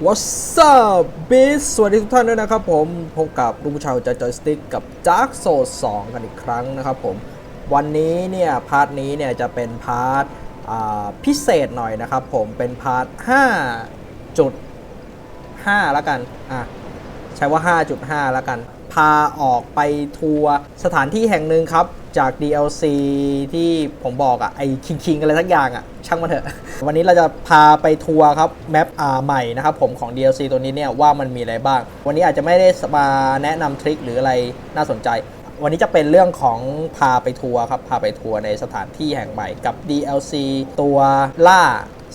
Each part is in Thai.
What's up b e a s สวัสดีทุกท่านด้วยนะครับผม พบกับลุงชาวจจอยสติ๊กกับ Dark Souls 2กันอีกครั้งนะครับผม วันนี้เนี่ยพาร์ทนี้เนี่ยจะเป็นพาร์ทพิเศษหน่อยนะครับผม เป็นพาร์ท5จุด5แล้วกัน อะ ใช้ว่า 5.5 แล้วกัน พาออกไปทัวร์สถานที่แห่งหนึ่งครับ จาก DLC ที่ผมบอกอะไอคิงคิงอะไรสักอย่างอะช่างมันเถอะ วันนี้เราจะพาไปทัวร์ครับแมปอ่าใหม่นะครับผมของ DLC ตัวนี้เนี่ยว่ามันมีอะไรบ้าง วันนี้อาจจะไม่ได้มาแนะนำทริคหรืออะไรน่าสนใจวันนี้จะเป็นเรื่องของพาไปทัวร์ครับ พาไปทัวร์ในสถานที่แห่งใหม่กับ DLC ตัวล่า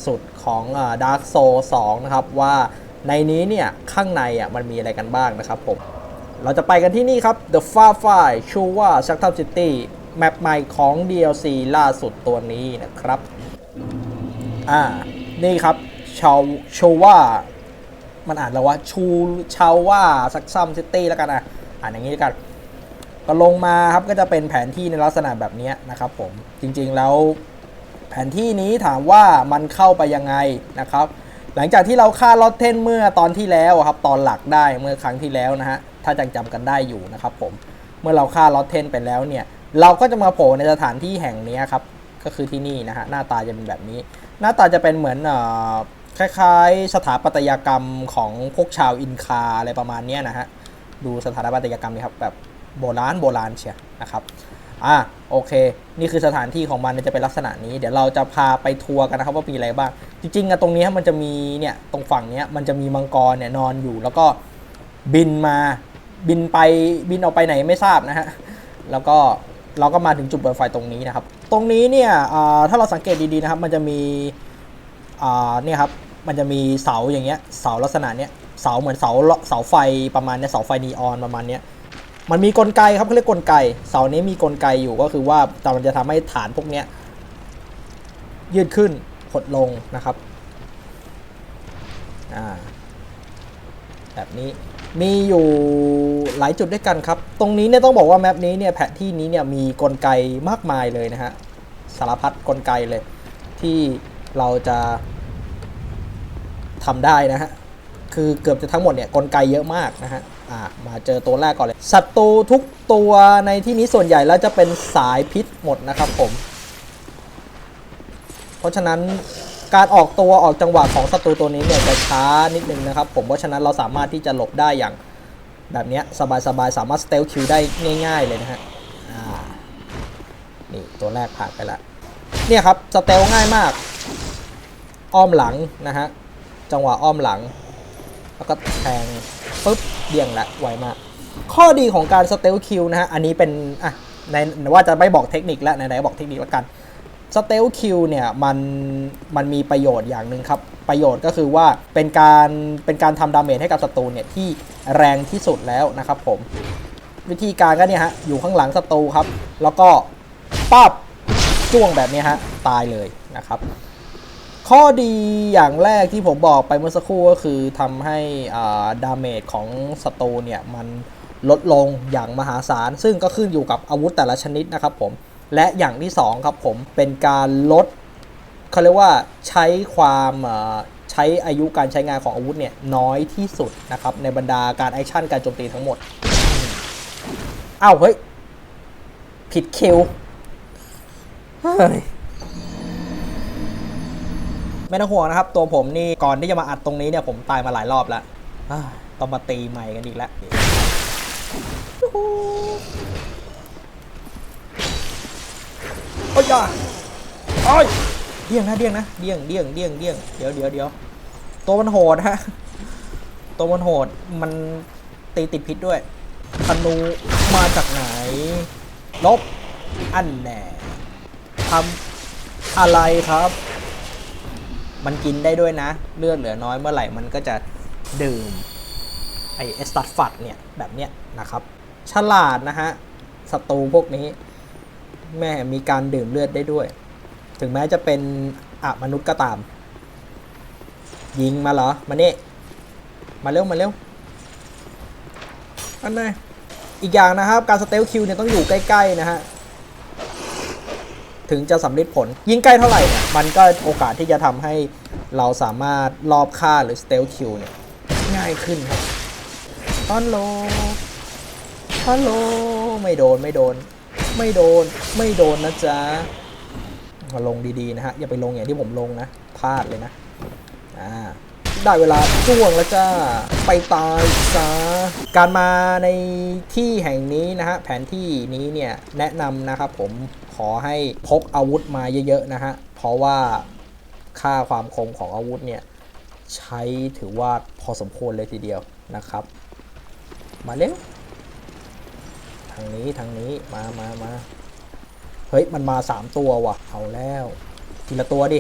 สุดของ Dark Soul 2 นะครับ ว่าในนี้เนี่ย ข้างในอะมันมีอะไรกันบ้างนะครับผม เราจะไปกันที่นี่ครับ The Far Fly s h u w a s h a k t a m City แมปใหม่ของ DLC ล่าสุดตัวนี้นะครับ อ่า นี่ครับชาวชวามันอ่านแล้วว่าชูชาวว่าซักซัมซิตี้แล้วกันอะ อ่านอย่างนี้แล้วกัน ก็ลงมาครับก็จะเป็นแผนที่ในลักษณะแบบนี้นะครับผม จริงๆแล้วแผนที่นี้ถามว่ามันเข้าไปยังไงนะครับ หลังจากที่เราฆ่าลอตเทนเมื่อตอนที่แล้วครับ ตอนหลักได้เมื่อครั้งที่แล้วนะฮะ ถ้าจังจำกันได้อยู่นะครับผมเมื่อเราฆ่าลอตเทนไปแล้วเนี่ยเราก็จะมาโผล่ในสถานที่แห่งนี้ครับก็คือที่นี่นะฮะหน้าตาจะเป็นแบบนี้ หน้าตาจะเป็นเหมือนออคล้ายๆ สถาปัตยกรรมของพวกชาวอินคาอะไรประมาณนี้นะฮะดูสถาปัตยกรรมนี่ครับแบบโบราณโบราณเชียนะครับอะโอเค นี่คือสถานที่ของมันจะเป็นลักษณะนี้ เดี๋ยวเราจะพาไปทัวร์กันนะครับว่ามีอะไรบ้าง จริงๆอะตรงนี้มันจะมีเนี่ยตรงฝั่งเนี้ยมันจะมีมังกรเนี่ยนอนอยู่แล้วก็บินมา บินไปบินออกไปไหนไม่ทราบนะฮะ แล้วก็เราก็มาถึงจุดเปิดไฟตรงนี้นะครับ ตรงนี้เนี่ยถ้าเราสังเกตดีๆนะครับ มันจะมีเนี่ยครับ มันจะมีเสาอย่างเงี้ย เสาลักษณะเนี้ย เสาเหมือนเสาเสาไฟประมาณเนี้ย เสาไฟนีออนประมาณเนี้ย มันมีกลไกครับเขาเรียกกลไก เสานี้มีกลไกอยู่ก็คือว่าแต่มันจะทำให้ฐานพวกเนี้ยยืดขึ้นหดลงนะครับ อ่า แบบนี้ มีอยู่หลายจุดด้วยกันครับ ตรงนี้เนี่ยต้องบอกว่าแมปนี้เนี่ยแผนที่นี้เนี่ยมีกลไกมากมายเลยนะฮะสารพัดกลไกเลย ที่เราจะทำได้นะฮะคือเกือบจะทั้งหมดเนี่ยกลไกเยอะมากนะฮะอ่ามาเจอตัวแรกก่อนเลยศัตรูทุกตัวในที่นี้ส่วนใหญ่แล้วจะเป็นสายพิษหมดนะครับผม เพราะฉะนั้น การออกตัวออกจังหวะของศัตรูตัวนี้เนี่ยจะช้านิดนึงนะครับผมเพราะฉะนั้นเราสามารถที่จะหลบได้อย่างแบบนี้สบายๆสามารถสเตลคิวได้ง่าย ๆ เลยนะฮะนี่ตัวแรกผ่านไปล้วเนี่ยครับสเตลง่ายมากอ้อมหลังนะฮะจังหวะอ้อมหลัง แล้วก็แทงปุ๊บเดี่ยงละไวมาก ข้อดีของการสเตลคิวนะฮะอันนี้เป็นอะในว่าจะไม่บอกเทคนิคแล้วไหนๆบอกเทคนิคแล้วกัน สเตลคิวเนี่ยมันมันมีประโยชน์อย่างหนึ่งครับ ประโยชน์ก็คือว่าเป็นการเป็นการทำดาเมจให้กับศัตรูเนี่ยที่แรงที่สุดแล้วนะครับผม วิธีการก็เนี่ยฮะอยู่ข้างหลังศัตรูครับ แล้วก็ปั๊บจ้วงแบบนี้ฮะตายเลยนะครับข้อดีอย่างแรกที่ผมบอกไปเมื่อสักครู่ก็คือทำให้ดาเมจของศัตรูเนี่ยมันลดลงอย่างมหาศาล ซึ่งก็ขึ้นอยู่กับอาวุธแต่ละชนิดนะครับผม และอย่างที่สองครับผมเป็นการลดเขาเรียกว่าใช้ความใช้อายุการใช้งานของอาวุธเนี่ยน้อยที่สุดนะครับในบรรดาการแอคชั่นการโจมตีทั้งหมดอ้าวเฮ้ย ผิดคิวเฮ้ยไม่ต้องห่วงนะครับ ตัวผมนี่ก่อนที่จะมาอัดตรงนี้เนี่ยผมตายมาหลายรอบแล้วต้องมาตีใหม่กันอีกแล้ว โอ้ยอะโอ้ยเดี่ยงนะเดี่ยงนะเดี่ยงเดี่ยงเดี่ยงเดี่ยงเดี๋ยวเดี๋ยวเดี๋ยวตัวมันโหดฮะตัวมันโหดมันตีติดพิษด้วยธนูมาจากไหน ลบ อันแน่ทำอะไรครับ มันกินได้ด้วยนะ เลือดเหลือน้อยเมื่อไหร่มันก็จะดื่ม ไอเอสตัดฟัดเนี่ย แบบเนี้ยนะครับ ฉลาดนะฮะศัตรูพวกนี้ แม่มีการดื่มเลือดได้ด้วย ถึงแม้จะเป็นอะมนุษย์ก็ตาม ยิงมาเหรอ มาเนี่มาเร็ว มาเร็ว อันไหนอีกอย่างนะครับ การสเตลคิวเนี่ยต้องอยู่ใกล้ ๆ นะฮะ ถึงจะสำเร็จผล ยิงใกล้เท่าไหร่เนี่ยมันก็โอกาสที่จะทำให้เราสามารถรอบฆ่าหรือสเตลคิวเนี่ย ง่ายขึ้นครับฮัลโหลฮัลโหลไม่โดน ไม่โดน ไม่โดน ไม่โดนนะจ๊ะมาลงดีๆนะฮะ อย่าไปลงอย่างที่ผมลงนะพลาดเลยนะ อ่า ได้เวลาจ้วงแล้วจ้า ไปตายซะ การมาในที่แห่งนี้นะฮะ แผนที่นี้เนี่ย แนะนำนะครับผม ขอให้พกอาวุธมาเยอะๆนะฮะ เพราะว่าค่าความคมของอาวุธเนี่ย ใช้ถือว่าพอสมควรเลยทีเดียวนะครับ มาเร็ว ทางนี้ทางนี้มามามาเฮ้ย มันมาสามตัวว่ะ เอาแล้ว ทีละตัวดิ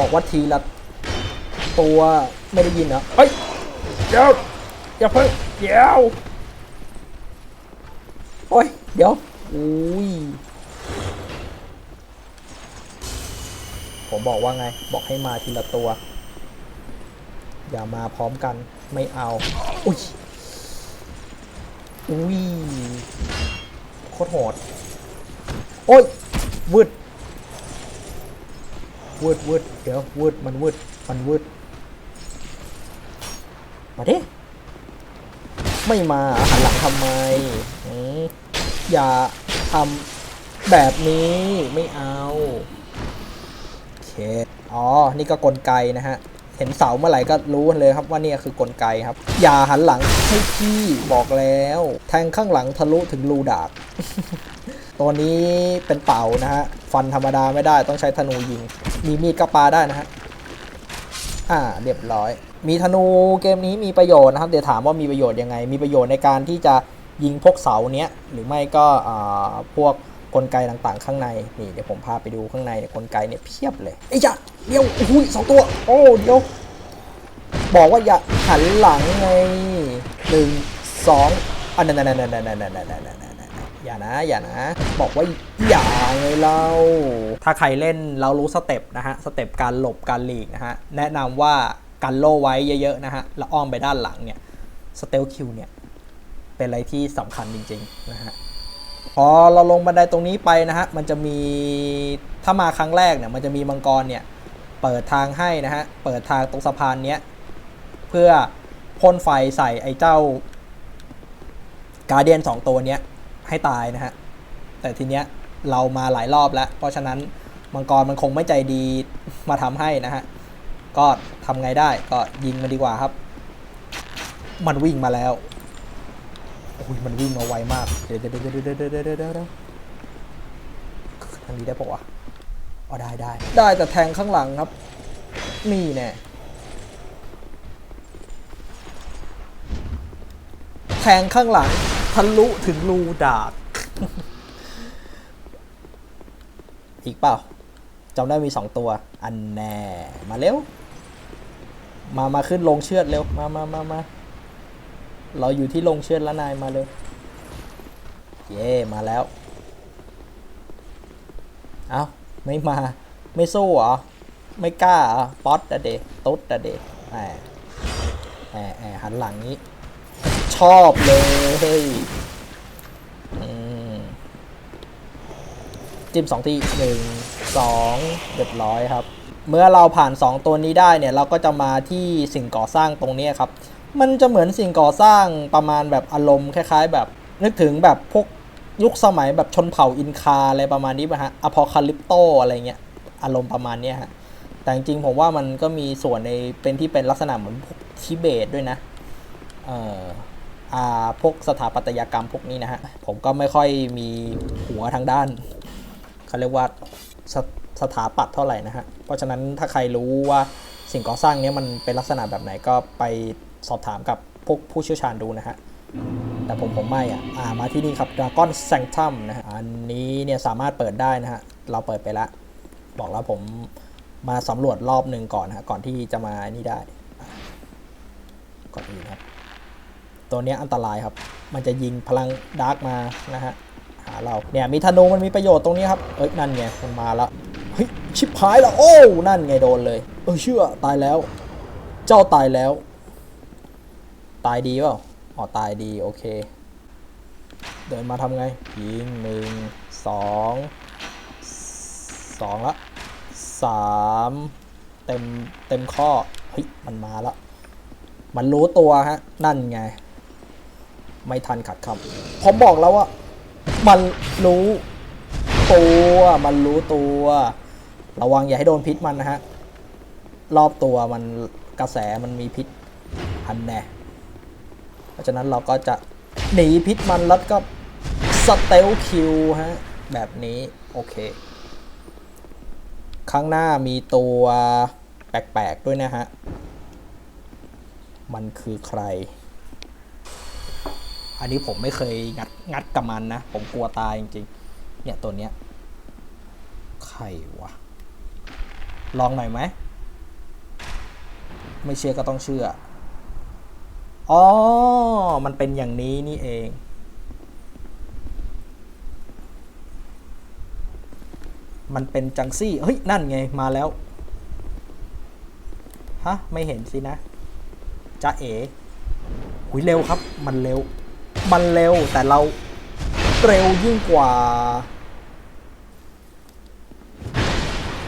บอกว่าทีละตัวไม่ได้ยินเหรอเฮ้ยเดี๋ยวอย่าเพิ่งเดี๋ยวโอ้ย เดี๋ยวอุ้ยผมบอกว่าไง บอกให้มาทีละตัว อย่ามาพร้อมกันไม่เอา อุ้ย อุ้ยโคตรโหด โอ้ยวืดวืดวืดเดี๋ยววืดมันวืดมันวืดมาดิไม่มาหันหลังทำไมอย่าทำแบบนี้ไม่เอาโอเคอ๋อ นี่ก็กลไกนะฮะ ห็นเสาเมื่อไหร่ก็รู้เลยครับว่าเนี่ยคือกลไกครับ อย่าหันหลังให้พี่บอกแล้ว แทงข้างหลังทะลุถึงรูดาบตัวนี้เป็นเป่านะฮะ ฟันธรรมดาไม่ได้ต้องใช้ธนูยิง มีมีดกระปาได้นะฮะ อ่า เรียบร้อย มีธนูเกมนี้มีประโยชน์นะครับ เดี๋ยวถามว่ามีประโยชน์ยังไง มีประโยชน์ในการที่จะยิงพวกเสาเนี้ยหรือไม่ก็อ่าพวก กลไกต่างๆ ข้างในนี่เดี๋ยวผมพาไปดูข้างในเนี่ยกลไกเนี่ยเพียบเลยไอ้ยะเดี๋ยวอุ้ยสองตัว โอ้เดี๋ยว บอกว่าอย่าหันหลังไงหนึ่งสองอันนั้นนั่นนั่นนั่นนั่นนั่นนั่นนั่นอย่านะอย่านะ บอกว่าอย่าไงเราถ้าใครเล่นเรารู้สเต็ปนะฮะสเต็ปการหลบการหลีกนะฮะแนะนำว่ากันโล่ไว้เยอะๆนะฮะแล้วอ้อมไปด้านหลังเนี่ยสเตลคิวเนี่ยเป็นอะไรที่สำคัญจริงๆนะฮะ พอเราลงบันไดตรงนี้ไปนะฮะ มันจะมีถ้ามาครั้งแรกเนี่ย มันจะมีมังกรเนี่ย เปิดทางให้นะฮะ เปิดทางตรงสะพานเนี้ย เพื่อพ่นไฟใส่ไอ้เจ้าการเดียนสองตัวเนี้ยให้ตายนะฮะ แต่ทีเนี้ยเรามาหลายรอบแล้ว เพราะฉะนั้นมังกรมันคงไม่ใจดีมาทำให้นะฮะ ก็ทำไงได้ก็ยิงมันดีกว่าครับ มันวิ่งมาแล้ว อ้ยมันวิ่งมาไวมาก เดี๋ยวเดี๋ยวเดี๋ยวเดี๋ยวเดี๋ยวเดี๋ยวทางนี้ได้ปะวะอ๋อได้ได้ ได้แต่แทงข้างหลังครับ นี่แน่แทงข้างหลังทะลุถึงรูดาบอีกเปล่าจำได้มีสองตัว อันแน่ มาเร็ว มา มาขึ้นลงเชือดเร็ว มามามามา เราอยู่ที่ลงเชือดล้วนายมาเร็วเย่มาแล้ว เอาไม่มา ไม่สู้เหรอ ไม่กล้าเหรอป๊อตอะเดตุ๊ดอะเดแหมแหมแหมหันหลังนี้ ชอบเลยอืมจิ้มสองทีหนึ่งสองเรียบร้อยครับ เมื่อเราผ่าน 2 ตัวนี้ได้เนี่ย เราก็จะมาที่สิ่งก่อสร้างตรงนี้ครับ มันจะเหมือนสิ่งก่อสร้างประมาณแบบอารมณ์คล้าย ๆ แบบนึกถึงแบบพวกยุคสมัยแบบชนเผ่าอินคาอะไรประมาณนี้ป่ะฮะอพอคาลิปโตอะไรเงี้ยอารมณ์ประมาณเนี้ยฮะแต่จริงๆผมว่ามันก็มีส่วนในเป็นที่เป็นลักษณะเหมือนพวกทิเบตด้วยนะเอ่ออาพวกสถาปัตยกรรมพวกนี้นะฮะ ผมก็ไม่ค่อยมีหัวทางด้านเขาเรียกว่าสสถาปัตย์เท่าไหร่นะฮะ เพราะฉะนั้นถ้าใครรู้ว่าสิ่งก่อสร้างเนี้ยมันเป็นลักษณะแบบไหนก็ไป สอบถามกับพวกผู้เชี่ยวชาญดูนะฮะ แต่ผมผมไม่อะอ่ามาที่นี่ครับ Dragon Sanctum นะฮะ อันนี้เนี่ยสามารถเปิดได้นะฮะ เราเปิดไปแล้วบอกแล้วผมมาสำรวจรอบหนึ่งก่อนนะฮะ ก่อนที่จะมานี่ได้ ก่อนอื่นครับ ตัวนี้อันตรายครับ มันจะยิงพลังดาร์กมานะฮะ หาเราเนี่ยมีธนูมันมีประโยชน์ตรงนี้ครับ เอ้ยนั่นไงมันมาแล้วเฮ้ยชิบหายแล้วโอ้ นั่นไงโดนเลย เออเชื่อตายแล้ว เจ้าตายแล้ว ตายดีเปล่าอ๋อตายดีโอเค เดินมาทำไง ยิงหนึ่งสองสองละสามเต็มเต็มข้อ เฮ้ย มันมาแล้วมันรู้ตัวฮะ นั่นไง ไม่ทันขัดคำผมบอกแล้วว่า มันรู้ตัว มันรู้ตัว ระวังอย่าให้โดนพิษมันนะฮะ รอบตัวมันกระแสมันมีพิษอันแน่ เพราะฉะนั้นเราก็จะหนีพิษมันแล้วก็สเตลคิวฮะ แบบนี้ โอเค ข้างหน้ามีตัวแปลกๆด้วยนะฮะ มันคือใคร อันนี้ผมไม่เคยงัดงัดกับมันนะ ผมกลัวตายจริงๆ เนี่ยตัวเนี้ย ใครวะ ลองหน่อยไหม ไม่เชื่อก็ต้องเชื่อ อ๋อ มันเป็นอย่างนี้นี่เอง มันเป็นจังซี่ เฮ้ย นั่นไง มาแล้ว ฮะ ไม่เห็นสินะจ้าเอ๋หุยเร็วครับ มันเร็ว มันเร็ว แต่เราเร็วยิ่งกว่า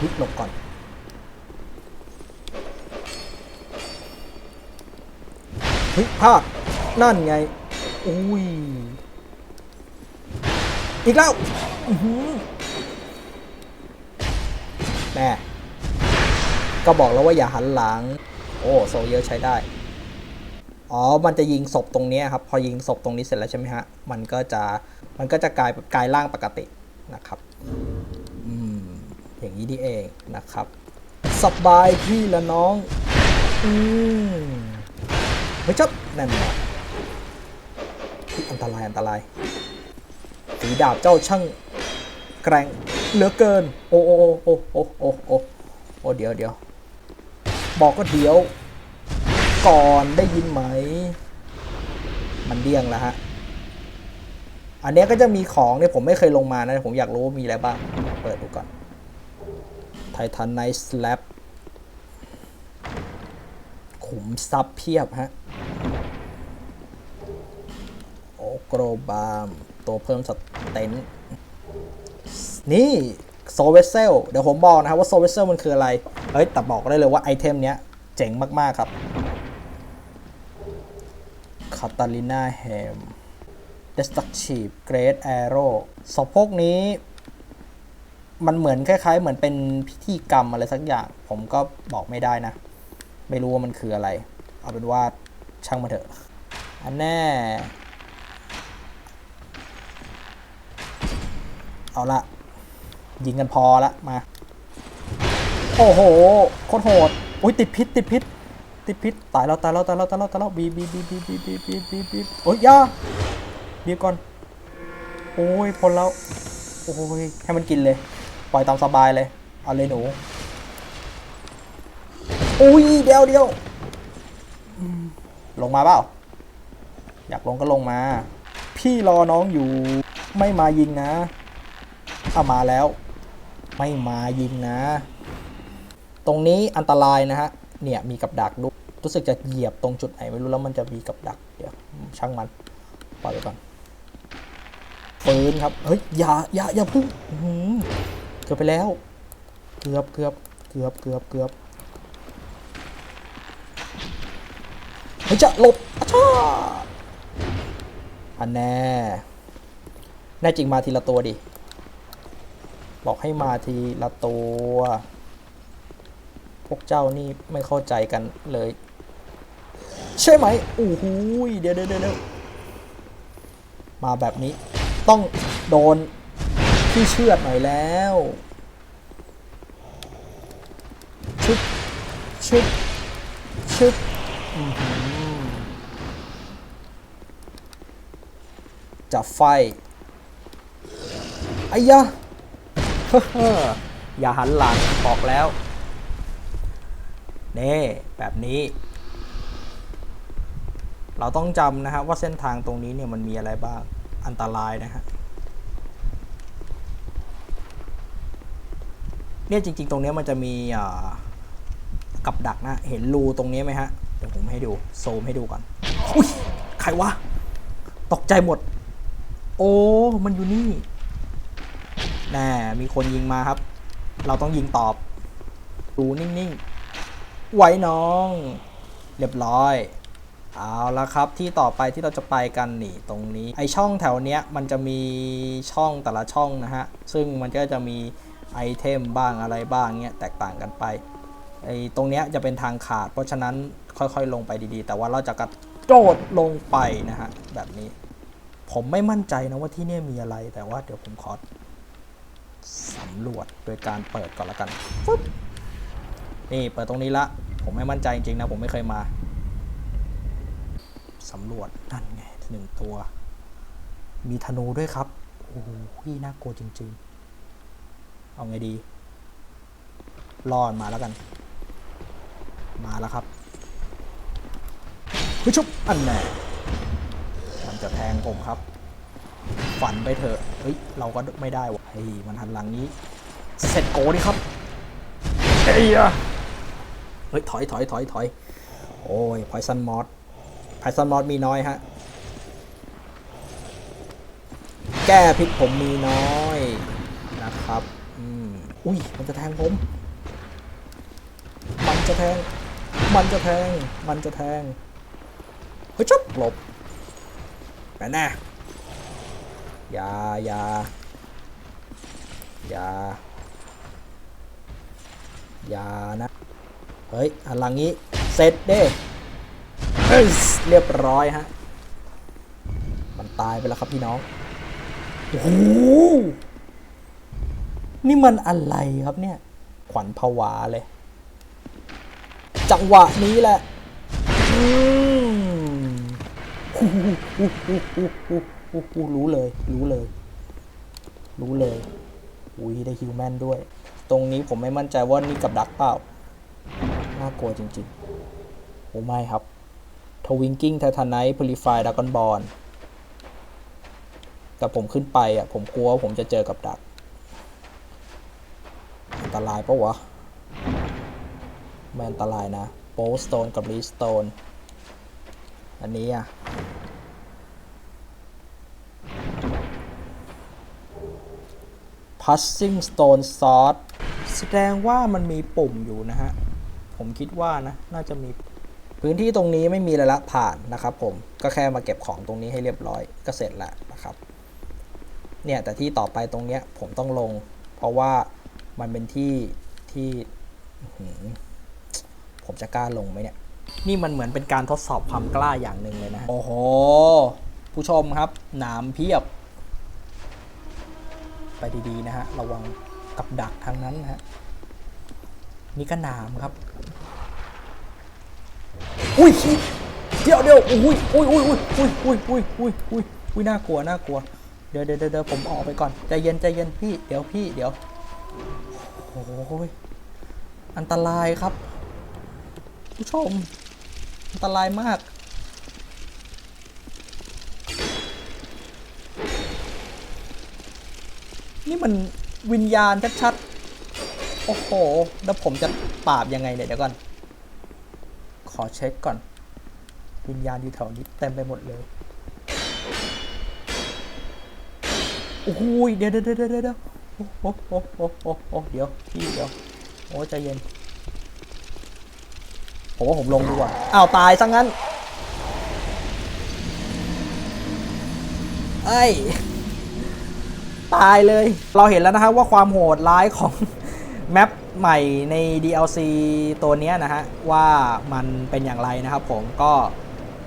วิหลบก่อน เฮ้ยพลาดนั่นไงอุ้ยอีกแล้วแม่ก็บอกแล้วว่าอย่าหันหลัง โอ้โซเยอะใช้ได้ อ๋อ มันจะยิงศพตรงนี้ครับ พอยิงศพตรงนี้เสร็จแล้วใช่ไหมฮะ มันก็จะ มันก็จะกลายกลายร่างปกตินะครับ อืม อย่างนี้นี่เองนะครับ สบายพี่ละน้อง อืม ไม่จับนั่นแหละอันตรายอันตรายฝีดาบเจ้าช่างแกร่งเหลือเกิน โอ้โอ้โอ้โอ้โอ้โอ้โอ้เดี๋ยวเดี๋ยวบอกก็เดี๋ยว ก่อนได้ยินไหม มันเดี้ยงแล้วฮะ อันนี้ก็จะมีของเนี่ยผมไม่เคยลงมานะ ผมอยากรู้ว่ามีอะไรบ้าง เปิดดูก่อนไททันไนท์สแลปขุมทรัพย์เพียบฮะ โกรบามตัวเพิ่มสเตนนี่โซเวเซลเดี๋ยวผมบอกนะครับว่าโซเวเซลมันคืออะไร เฮ้ยแต่บอกได้เลยว่าไอเทมเนี้ยเจ๋งมาก ๆ ครับคาตาลินาแฮม Destructive Great Arrow ศพพวกนี้ มันเหมือนคล้าย ๆ เหมือนเป็นพิธีกรรมอะไรสักอย่าง ผมก็บอกไม่ได้นะ ไม่รู้ว่ามันคืออะไร เอาเป็นว่าช่างมาเถอะ อันแน่ เอาละยิงกันพอละมา โอ้โหโคตรโหดอุ้ยติดพิษติดพิษติดพิษตายแล้วตายแล้วตายแล้วตายแล้วตายแล้วบีบีบีบีบีบีบบีบบีบีโอ้ยยาเบีบก่อนโอ้ยพ้นแล้วโอ้ยให้มันกินเลยปล่อยตามสบายเลยเอาเลยหนูอุ้ยเดียวเดียวลงมาเปล่าอยากลงก็ลงมา พี่รอน้องอยู่ไม่มายิงนะ เอามาแล้ว ไม่มายิงนะ ตรงนี้อันตรายนะฮะ เนี่ยมีกับดักดูรู้สึกจะเหยียบตรงจุดไหนไม่รู้แล้วมันจะมีกับดัก เดี๋ยวช่างมันปล่อยไปก่อนปืนครับ เฮ้ย อย่า อย่า อย่าพึ่งเกือบไปแล้ว เกือบเกือบเกือบเกือบเกือบเฮ้ยจะหลบอะช่าอันแน่ แน่จริงมาทีละตัวดิ บอกให้มาทีละตัว พวกเจ้านี่ไม่เข้าใจกันเลย ใช่ไหมโอ้โหยเดี๋ยวเดี๋ยวเดี๋ยวมาแบบนี้ ต้องโดนที่เชือดหน่อยแล้วชึบชึบชึบอื้อหือจะไฟไอ้ยะ อย่าหันหลังบอกแล้วเน่แบบนี้ เราต้องจำนะครับว่าเส้นทางตรงนี้เนี่ยมันมีอะไรบ้างอันตรายนะฮะเนี่ยจริง ๆ ตรงนี้มันจะมีกับดักนะ เห็นรูตรงนี้ไหมฮะ เดี๋ยวผมให้ดูโซมให้ดูก่อนอุ้ยใครวะ ตกใจหมด โอ้ มันอยู่นี่ แน่มีคนยิงมาครับ เราต้องยิงตอบ ดูนิ่งๆ ไว้น้อง เรียบร้อย เอาละครับที่ต่อไปที่เราจะไปกันนี่ตรงนี้ ไอช่องแถวเนี้ยมันจะมีช่องแต่ละช่องนะฮะ ซึ่งมันก็จะมีไอเทมบ้างอะไรบ้างเงี้ยแตกต่างกันไปไอตรงเนี้ยจะเป็นทางขาด เพราะฉะนั้นค่อยๆ ลงไปดีๆ แต่ว่าเราจะกระโดดลงไปนะฮะแบบนี้ผมไม่มั่นใจนะว่าที่เนี่ยมีอะไรแต่ว่าเดี๋ยวผมขอ สำรวจโดยการเปิดก่อนละกันฟึ๊บนี่เปิดตรงนี้ละ ผมไม่มั่นใจจริงๆนะ ผมไม่เคยมาสำรวจนั่นไงหนึ่งตัว มีธนูด้วยครับโอ้โหน่ากลัวจริงๆ เอาไงดีรอดมาแล้วกัน มาแล้วครับเฮ้ชุบอันแน่มันจะแทงผมครับ ฝันไปเถอะเฮ้ย เราก็ไม่ได้วะ ฮ้ยมันหันหลังนี้ เสร็จโกดิครับเฮ้ยอะเฮ้ยถอยถอยถอยถอยโอ้ยพอยซันมอสไพซอนมอสมีน้อยฮะ แก้พิษผมมีน้อยนะครับ อืมอุ้ย มันจะแทงผม มันจะแทง มันจะแทง มันจะแทง เฮ้ยชุบหลบแน่แน่อย่าอย่า อย่า อย่านะ เฮ้ยหลังนี้ เสร็จเด้เรียบร้อยฮะ มันตายไปแล้วครับพี่น้องโอ้โหนี่มันอะไรครับเนี่ย ขวัญผวาเลย จังหวะนี้แหละรู้เลย รู้เลย รู้เลย อุ้ยได้ฮิวแมนด้วย ตรงนี้ผมไม่มั่นใจว่านี่กับดักเปล่า น่ากลัวจริงๆ โอ้ไม่ครับทวิงกิ้งไททานไนท์พลิฟายดากอนบอลแต่ผมขึ้นไปอะ ผมกลัวว่าผมจะเจอกับดัก อันตรายปะวะไม่อันตรายนะโ l สโตนกับรีสโตนอันนี้อะ passing stone sword แสดงว่ามันมีปุ่มอยู่นะฮะ ผมคิดว่านะ น่าจะมีพื้นที่ตรงนี้ไม่มีอะไรละผ่านนะครับผมก็แค่มาเก็บของตรงนี้ให้เรียบร้อยก็เสร็จแล้วนะครับเนี่ยแต่ที่ต่อไปตรงเนี้ยผมต้องลง เพราะว่ามันเป็นที่ที่อื้อหือผมจะกล้าลงไหมเนี่ย นี่มันเหมือนเป็นการทดสอบความกล้าอย่างหนึ่งเลยนะ โอ้โห ผู้ชมครับหนามเพียบ ไปดีๆนะฮะ ระวังกับดักทางนั้นนะฮะ นี่ก็นามครับ อุ้ยเดี๋ยวเดี๋ยวอุ้ยอุ้ยอุ้ยอุ้ยอุ้ยอุ้ยอุ้ยอุ้ยอุ้ยอุ้ยน่ากลัวน่ากลัว เดี๋ยวเดี๋ยวเดี๋ยวผมออกไปก่อนใจเย็นใจเย็นพี่เดี๋ยวพี่เดี๋ยวโอ้ยอันตรายครับ ผู้ชม อันตรายมาก นี่มันวิญญาณชัดๆ โอ้โห แล้วผมจะปราบยังไงเนี่ยเดี๋ยวก่อน ขอเช็คก่อน วิญญาณอยู่แถวนี้เต็มไปหมดเลย โอ้โหเดี๋ยวเดี๋ยวเดี๋ยวเดี๋ยวโอ้โหโอ้โหโอ้โหเดี๋ยวพี่เดี๋ยว โอ้ใจเย็น ผมว่าผมลงดีกว่า อ้าวตายซะงั้นเอ้ ตายเลย เราเห็นแล้วนะครับว่าความโหดร้ายของแมปใหม่ใน DLC ตัวนี้นะฮะ ว่ามันเป็นอย่างไรนะครับผมก็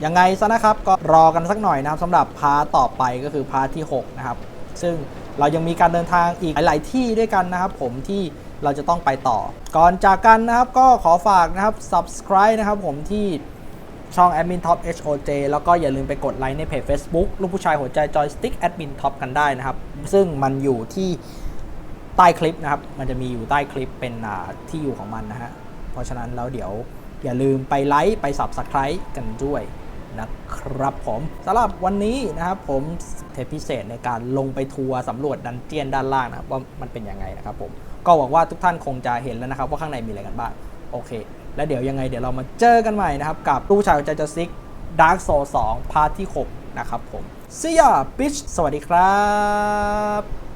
ยังไงซะนะครับ ก็รอกันสักหน่อยนะครับสำหรับพาต่อไปก็คือพาทที่ 6 นะครับ ซึ่งเรายังมีการเดินทางอีกหลาย ๆ ที่ด้วยกันนะครับผมที่เราจะต้องไปต่อ ก่อนจากกันนะครับก็ขอฝากนะครับ subscribe นะครับผมที่ ช่อง Admin Top HOJ แล้วก็อย่าลืมไปกดไลค์ในเพจ Facebook ลูกผู้ชายหัวใจ Joystick Admin Top กันได้นะครับ ซึ่งมันอยู่ที่ใต้คลิปนะครับ มันจะมีอยู่ใต้คลิปเป็นที่อยู่ของมันนะฮะ เพราะฉะนั้นแล้วเดี๋ยวอย่าลืมไปไลค์ไป Subscribe กันด้วยนะครับผมสำหรับวันนี้นะครับผมเทปพิเศษในการลงไปทัวร์สำรวจดันเจียนด้านล่างนะครับว่ามันเป็นยังไงนะครับผมก็หวังว่าทุกท่านคงจะเห็นแล้วนะครับว่าข้างในมีอะไรกันบ้างโอเค แล้วเดี๋ยวยังไงเดี๋ยวเรามาเจอกันใหม่นะครับ กับลูกชายหัวใจจะซิกดาร์กโซ2พาร์ทที่ 6 นะครับผมซียาบิชสวัสดีครับ